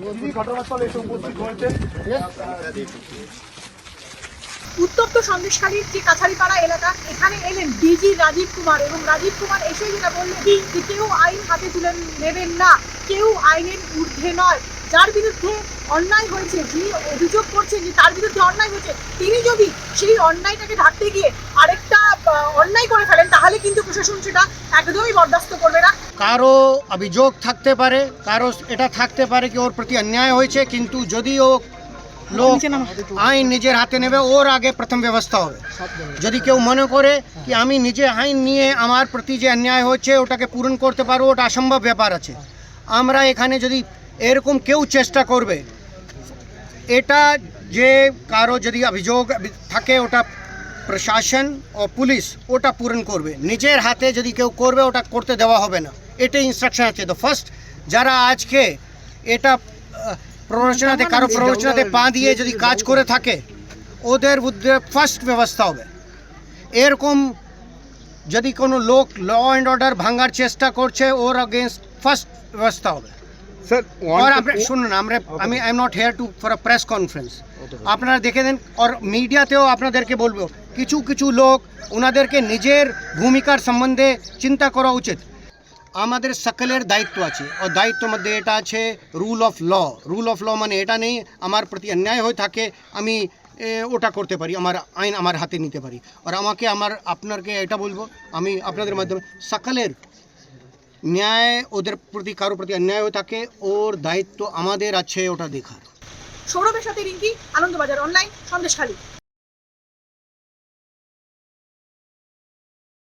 যিনি ঘটনাস্থলে এসে উপস্থিত হয়েছেন উত্তপ্ত সন্দেশখালীর যে কাছারিপাড়া এলাকা এখানে এলেন ডিজি রাজীব কুমার এবং রাজীব কুমার এসে যেটা বললেন যে কেউ আইন হাতে তুলে নেবেন না কেউ আইনের ঊর্ধ্বে নয়। যার বিরুদ্ধে অন্যায় হয়েছে যিনি অভিযোগ করছেন যে তার বিরুদ্ধে অন্যায় হয়েছে তিনি যদি সেই অন্যায়টাকে ঢাকতে গিয়ে আরেকটা অন্যায় করে ফেলেন তাহলে কিন্তু প্রশাসন সেটা একদমই বরদাস্ত করবে না। কারও অভিযোগ থাকতে পারে কারও এটা থাকতে পারে কি ওর প্রতি অন্যায় হয়েছে কিন্তু যদি ও লোক আইন নিজের হাতে নেবে ওর আগে প্রথম ব্যবস্থা হবে। যদি কেউ মনে করে কি আমি নিজে আইন নিয়ে আমার প্রতি যে অন্যায় হচ্ছে ওটাকে পূরণ করতে পারব ওটা অসম্ভব ব্যাপার আছে। আমরা এখানে যদি এরকম কেউ চেষ্টা করবে এটা যে কারও যদি অভিযোগ থাকে ওটা প্রশাসন ও পুলিশ ওটা পূরণ করবে। নিজের হাতে যদি কেউ করবে, ওটা করতে দেওয়া হবে না। এটাই ইনস্ট্রাকশন আছে। তো ফার্স্ট যারা আজকে এটা প্ররোচনাতে, কারও প্ররোচনাতে পা দিয়ে যদি কাজ করে থাকে, ওদের বিরুদ্ধে ফার্স্ট ব্যবস্থা হবে। এরকম যদি কোনো লোক ল অ্যান্ড অর্ডার ভাঙার চেষ্টা করছে, ওর অগেনস্ট ফার্স্ট ব্যবস্থা হবে। স্যার শুনুন আমরা আমি I am not here to for a press conference আপনারা দেখে দেন আর মিডিয়াতেও আপনাদেরকে বলব কিছু কিছু লোক ওনাদেরকে নিজের ভূমিকার সম্বন্ধে চিন্তা করা উচিত আমাদের সকলের দায়িত্ব আছে ও দায়িত্বের মধ্যে এটা আছে rule of law rule of law মানে এটা নেই আমার প্রতি অন্যায় হয়ে থাকে আমি ওটা করতে পারি আমার আইন আমার হাতে নিতে পারি আর আমাকে আমার আপনাকে এটা বলব আমি আপনাদের মাধ্যমে সকলের ন্যায় ওদের প্রতি, কারোর প্রতি অন্যায় হয়ে থাকে, ওর দায়িত্ব আমাদের আছে ওটা দেখার। সৌরভের সাথে রিঙ্কি, আনন্দবাজার অনলাইন সন্দেশখালী